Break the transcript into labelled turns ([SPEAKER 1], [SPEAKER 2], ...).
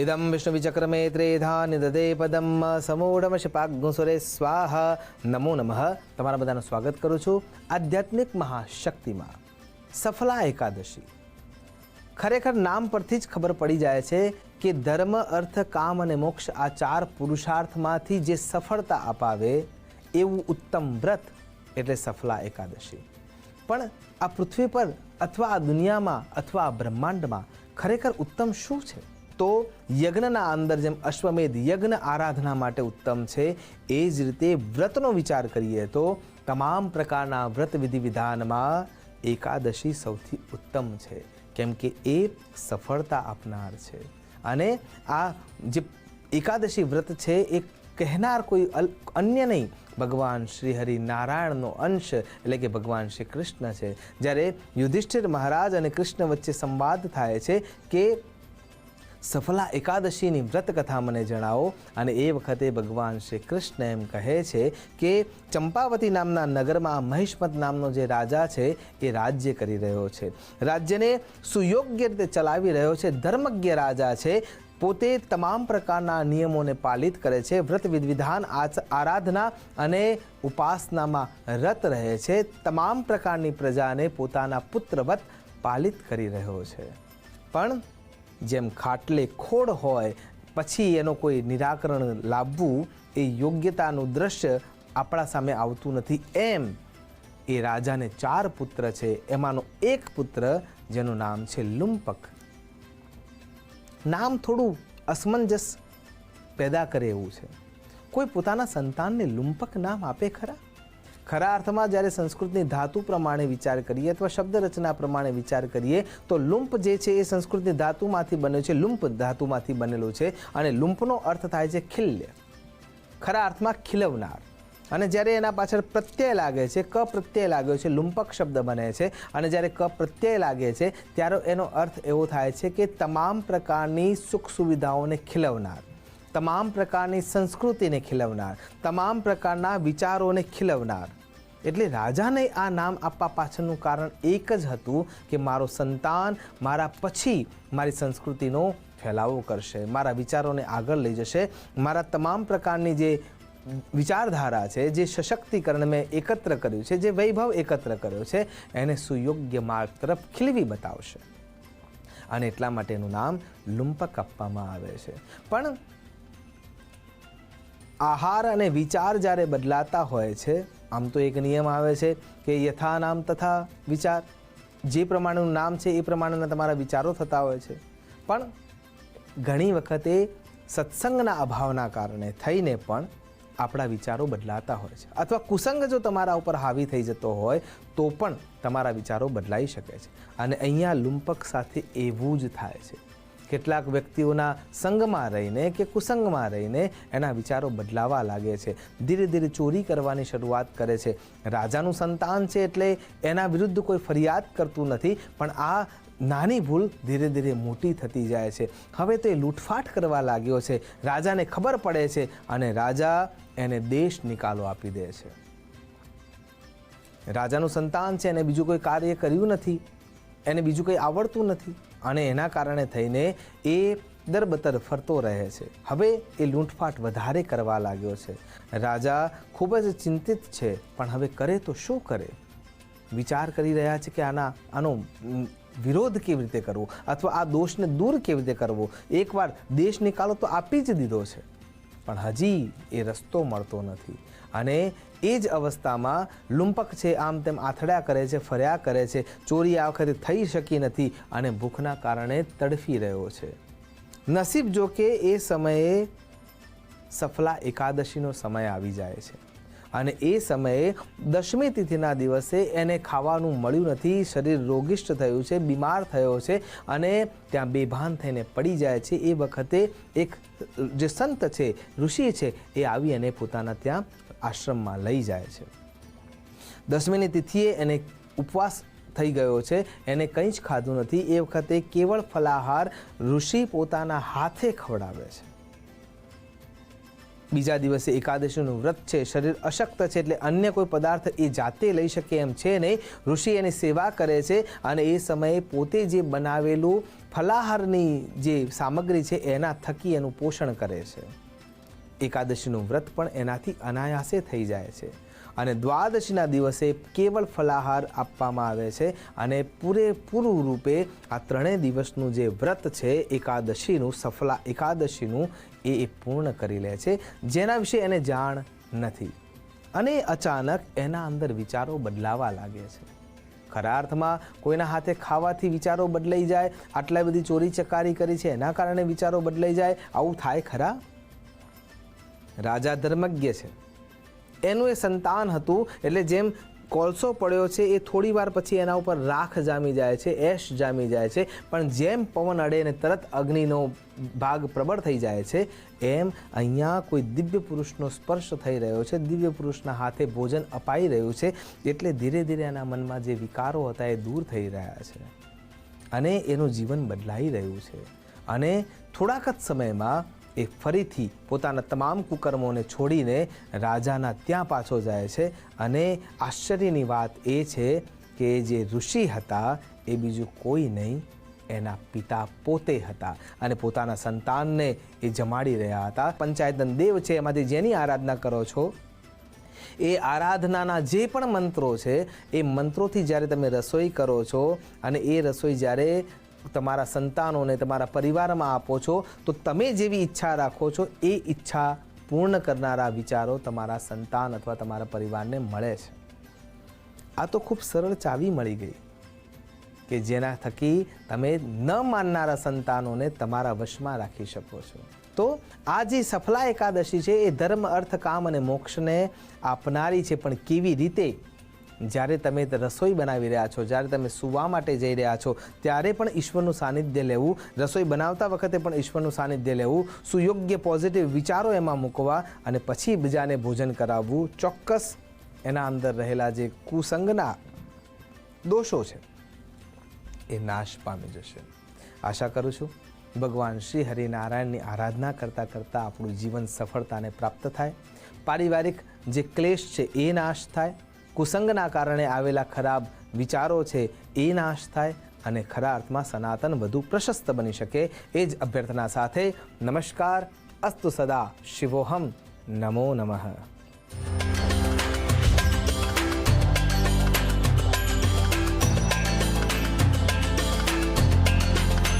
[SPEAKER 1] ઇદમ વિષ્ણુવિચક્રમે ત્રેધા નિદદે પદમ સમૂઢમ શપાગ્નુસુરે સ્વાહ નમો નમઃ તમારા બધાનું સ્વાગત કરું છું આધ્યાત્મિક મહાશક્તિમાં. સફલા એકાદશી. ખરેખર નામ પરથી જ ખબર પડી જાય છે કે ધર્મ, અર્થ, કામ અને મોક્ષ આ ચાર પુરુષાર્થમાંથી જે સફળતા અપાવે એવું ઉત્તમ વ્રત એટલે સફલા એકાદશી. પણ આ પૃથ્વી પર અથવા આ દુનિયામાં અથવા આ બ્રહ્માંડમાં ખરેખર ઉત્તમ શું છે? તો યજ્ઞના અંદર જેમ અશ્વમેધ યજ્ઞ આરાધના માટે ઉત્તમ છે, એ જ રીતે વ્રતનો વિચાર કરીએ તો તમામ પ્રકારના વ્રત વિધિ વિધાનમાં એકાદશી સૌથી ઉત્તમ છે, કેમ કે એ સફળતા આપનાર છે. અને આ જે એકાદશી વ્રત છે, એ કહેનાર કોઈ અન્ય નહીં, ભગવાન શ્રી હરિ નારાયણનો અંશ એટલે કે ભગવાન શ્રી કૃષ્ણ છે. જ્યારે યુધિષ્ઠિર મહારાજ અને કૃષ્ણ વચ્ચે સંવાદ થાય છે કે સફલા એકાદશીની વ્રત કથા મને જણાવો અને એ વખતે ભગવાન શ્રી કૃષ્ણ એમ કહે છે કે ચંપાવતી નામના નગરમાં મહિષ્મત નામનો જે રાજા છે એ રાજ્ય કરી રહ્યો છે. રાજ્યને સુયોગ્ય રીતે ચલાવી રહ્યો છે, ધર્મજ્ઞ રાજા છે, પોતે તમામ પ્રકારના નિયમોને પાલિત કરે છે, વ્રત વિધાન આરાધના અને ઉપાસનામાં રત રહે છે, તમામ પ્રકારની પ્રજાને પોતાના પુત્રવત પાલિત કરી રહ્યો છે. પણ જેમ ખાટલે ખોડ હોય, પછી એનો કોઈ નિરાકરણ લાવવું એ યોગ્યતાનું દ્રશ્ય આપણા સામે આવતું નથી. એમ એ રાજાને ચાર પુત્ર છે. એમાંનો એક પુત્ર, જેનું નામ છે લુંપક નામ થોડું અસમંજસ પેદા કરે એવું છે. કોઈ પોતાના સંતાનને લુંપક નામ આપે ખરા? ખરા અર્થમાં જ્યારે સંસ્કૃતની ધાતુ પ્રમાણે વિચાર કરીએ અથવા શબ્દ રચના પ્રમાણે વિચાર કરીએ, તો લુંપ જે છે એ સંસ્કૃતની ધાતુમાંથી બન્યો છે, લુંપ ધાતુમાંથી બનેલો છે અને લુંપનો અર્થ થાય છે ખિલ્ય. ખરા અર્થમાં ખીલવનાર. અને જ્યારે એના પાછળ પ્રત્યય લાગે છે, ક પ્રત્યય લાગ્યો છે, લુંપક શબ્દ બને છે, અને જ્યારે ક પ્રત્યય લાગે છે, ત્યારે એનો અર્થ એવો થાય છે કે તમામ પ્રકારની સુખ સુવિધાઓને ખીલવનાર. તમામ પ્રકારની સંસ્કૃતિને ખીલવનાર, તમામ પ્રકારના વિચારોને ખીલવનાર. એટલે રાજાને આ નામ આપવા પાછળનું કારણ એક જ હતું કે મારો સંતાન મારા પછી મારી સંસ્કૃતિનો ફેલાવો કરશે, મારા વિચારોને આગળ લઈ જશે, મારા તમામ પ્રકારની જે વિચારધારા છે, જે સશક્તિકરણ મેં એકત્ર કર્યું છે, જે વૈભવ એકત્ર કર્યો છે, એને સુયોગ્ય માર્ગ તરફ ખીલવી બતાવશે. અને એટલા માટેનું નામ લુંપક આપવામાં આવે છે. પણ આહાર અને વિચાર જ્યારે બદલાતા હોય છે, આમ તો એક નિયમ આવે છે કે યથા નામ તથા વિચાર. જે પ્રમાણેનું નામ છે, એ પ્રમાણેના તમારા વિચારો થતા હોય છે. પણ ઘણી વખતે સત્સંગના અભાવના કારણે થઈને પણ આપણા વિચારો બદલાતા હોય છે. અથવા કુસંગ જો તમારા ઉપર હાવી થઈ જતો હોય, તો પણ તમારા વિચારો બદલાઈ શકે છે. અને અહીંયા લુંપક સાથે એવું જ થાય છે. કેટલાક વ્યક્તિઓના સંગમાં રહીને કે કુસંગમાં રહીને એના વિચારો બદલાવા લાગે છે. ધીરે ધીરે ચોરી કરવાની શરૂઆત કરે છે. રાજાનું સંતાન છે એટલે એના વિરુદ્ધ કોઈ ફરિયાદ કરતું નથી, પણ આ નાની ભૂલ ધીરે ધીરે મોટી થતી જાય છે. હવે તો એ લૂંટફાટ કરવા લાગ્યો છે. રાજાને ખબર પડે છે અને રાજા એને દેશ નિકાલો આપી દે છે. રાજાનું સંતાન છે એને બીજું કોઈ કાર્ય કર્યું નથી. એને બીજું કંઈ આવડતું નથી અને એના કારણે થઈને એ દરબતર ફરતો રહે છે. હવે એ લૂંટફાટ વધારે કરવા લાગ્યો છે. રાજા ખૂબ જ ચિંતિત છે, પણ હવે કરે તો શું કરે? વિચાર કરી રહ્યા છે કે આના, આનો વિરોધ કેવી રીતે કરવો? અથવા આ દોષને દૂર કેવી રીતે કરવો? એકવાર દેશ નિકાલો તો આપી જ દીધો છે. પણ હજી એ રસ્તો મળતો નથી. અને એ જ અવસ્થામાં લુંપક છે, આમ તેમ આથડ્યા કરે છે, ફર્યા કરે છે, ચોરી આ વખતે થઈ શકી નથી અને ભૂખના કારણે તડફી રહ્યો છે. નસીબ જો કે એ સમયે સફલા એકાદશીનો સમય આવી જાય છે. અને એ સમયે દશમી તિથિના દિવસે એને ખાવાનું મળ્યું નથી, શરીર રોગિષ્ટ થયું છે, બીમાર થયો છે અને ત્યાં બેભાન થઈને પડી જાય છે. એ વખતે એક, જે સંત છે, ઋષિ છે, એ આવી અને પોતાના ત્યાં આશ્રમમાં લઈ જાય છે. દસમીની તિથિએ એને ઉપવાસ થઈ ગયો છે. એને કંઈ જ ખાધું નથી. એ વખતે કેવળ ફલાહાર ઋષિ પોતાના હાથે ખવડાવે છે. બીજા દિવસે એકાદશીનું વ્રત છે, શરીર અશક્ત છે એટલે અન્ય કોઈ પદાર્થ એ જાતે લઈ શકે એમ છે નહીં. ઋષિ એની સેવા કરે છે અને એ સમયે પોતે જે બનાવેલું ફલાહારની જે સામગ્રી છે એના થકી એનું પોષણ કરે છે. એકાદશીનું વ્રત પણ એનાથી અનાયાસે થઈ જાય છે. અને દ્વાદશીના દિવસે કેવળ ફલાહાર આપવામાં આવે છે અને પૂરેપૂરું રૂપે આ ત્રણેય દિવસનું જે વ્રત છે, એકાદશીનું, સફલા એકાદશીનું, એ પૂર્ણ કરી લે છે. જેના વિશે એને જાણ નથી. અને અચાનક એના અંદર વિચારો બદલાવા લાગે છે. ખરા અર્થમાં કોઈના હાથે ખાવાથી વિચારો બદલાઈ જાય, આટલા બધી ચોરી ચકારી કરી છે, એના કારણે વિચારો બદલાઈ જાય, આવું થાય ખરા? રાજા ધર્મજ્ઞ છે. એનું એ સંતાન હતું, એટલે જેમ કોલસો પડ્યો છે, એ થોડી વાર પછી એના ઉપર રાખ જામી જાય છે, એશ જામી જાય છે. પણ જેમ પવન અડે ને તરત અગ્નિનો ભાગ પ્રબળ થઈ જાય છે, એમ અહીંયા કોઈ દિવ્ય પુરુષનો સ્પર્શ થઈ રહ્યો છે. દિવ્ય પુરુષના હાથે ભોજન અપાઈ રહ્યું છે, એટલે ધીરે ધીરે એના મનમાં જે વિકારો હતા એ દૂર થઈ રહ્યા છે. અને એનું જીવન બદલાઈ રહ્યું છે. અને થોડાક જ સમયમાં એ ફરીથી પોતાના તમામ કુકર્મોને છોડીને રાજાના ત્યાં પાછો જાય છે અને આશ્ચર્યની વાત એ છે કે જે ઋષિ હતા એ બીજું કોઈ નહીં, એના પિતા પોતે હતા અને પોતાના સંતાનને એ જમાડી રહ્યા હતા. પંચાયતન દેવ છે, એમાંથી જેની આરાધના કરો છો? એ આરાધનાના જે પણ મંત્રો છે, એ મંત્રોથી જ્યારે તમે રસોઈ કરો છો અને એ રસોઈ જ્યારે તમારા સંતાનોને તમારા પરિવારમાં આપો છો, તો તમે જેવી ઈચ્છા રાખો છો, એ ઈચ્છા પૂર્ણ કરનારા વિચારો તમારા સંતાન અથવા તમારા પરિવારને મળે છે. આ તો ખૂબ સરળ ચાવી મળી ગઈ કે જેના થકી તમે ન માનનારા સંતાનોને તમારા વશમાં રાખી શકો છો. તો આ જે સફલા એકાદશી છે, એ ધર્મ, અર્થ, કામ અને મોક્ષને આપનારી છે, પણ કેવી રીતે જ્યારે તમે રસોઈ બનાવી રહ્યા છો, જ્યારે તમે સુવા માટે જઈ રહ્યા છો, ત્યારે પણ ઈશ્વરનું સાનિધ્ય લેવું, રસોઈ બનાવતા વખતે પણ ઈશ્વરનું સાનિધ્ય લેવું, સુયોગ્ય પોઝિટિવ વિચારો એમાં મૂકવા અને પછી બીજાને ભોજન કરાવવું ચોક્કસ એના અંદર રહેલા જે કુસંગના દોષો છે, એ નાશ પામી જશે. આશા કરું છું, ભગવાન શ્રી હરિનારાયણની આરાધના કરતાં કરતાં આપણું જીવન સફળતાને પ્રાપ્ત થાય. પારિવારિક જે ક્લેશ છે, એ નાશ થાય. કુસંગના કારણે આવેલા ખરાબ વિચારો છે, એ નાશ થાય અને ખરા અર્થમાં સનાતન વધુ પ્રશસ્ત બની શકે એ જ અભ્યર્થના સાથે નમસ્કાર, અસ્તુ સદા, શિવોહમ, નમો નમઃ.